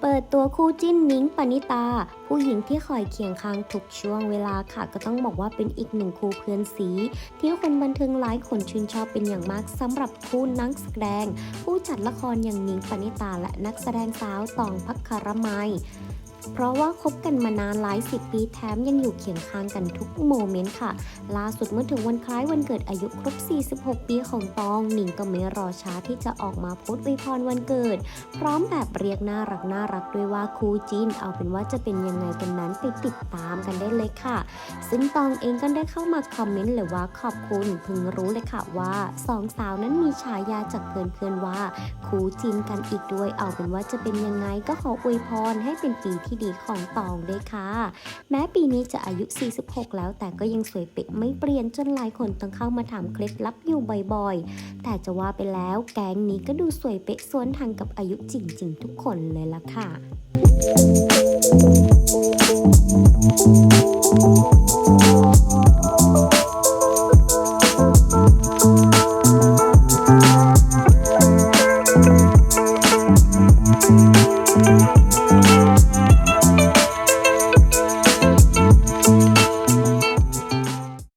เปิดตัวคู่จิ้นนิ้งปณิตา ผู้หญิงที่คอยเคียงข้างทุกช่วงเวลาค่ะ ก็ต้องบอกว่าเป็นอีกหนึ่งคู่เพื่อนสี ที่คนบันเทิงหลายคนชื่นชอบเป็นอย่างมากสำหรับคู่นักแสดง ผู้จัดละครอย่างนิ้งปณิตาและนักแสดงสาวตองพักคารมัย เพราะว่าคบกันมานานหลายสิบปีแถมยังอยู่เคียงข้างกันทุกโมเมนต์ค่ะ ล่าสุดเมื่อถึงวันคล้ายวันเกิดอายุครบ 46 ปีของตองหนิงก็ไม่รอช้าที่จะออกมาโพสต์อวยพรวันเกิด พร้อมแบบเรียกน่ารักน่ารักด้วยว่าคู่จินเอาเป็นว่าจะเป็นยังไงกันนั้นไปติดตามกันได้เลยค่ะ ซึ่งตองเองก็ได้เข้ามาคอมเมนต์เลยว่าขอบคุณเพิ่งรู้เลยค่ะว่าสองสาวนั้นมีฉายาจากเพื่อนๆว่าคู่จินกันอีกด้วย เอาเป็นว่าจะเป็นยังไงก็ขออวยพรให้เป็นปีที่ดีของตองด้วยค่ะ แม้ปีนี้จะอายุ 46 แล้วแต่ก็ยังสวยเป๊ะไม่เปลี่ยนจนหลายคนต้องเข้ามาถามเคล็ดลับอยู่บ่อยๆ แต่จะว่าไปแล้วแก๊งนี้ก็ดูสวยเป๊ะสวนทางกับอายุจริง ๆ ทุกคนเลยละค่ะ Thank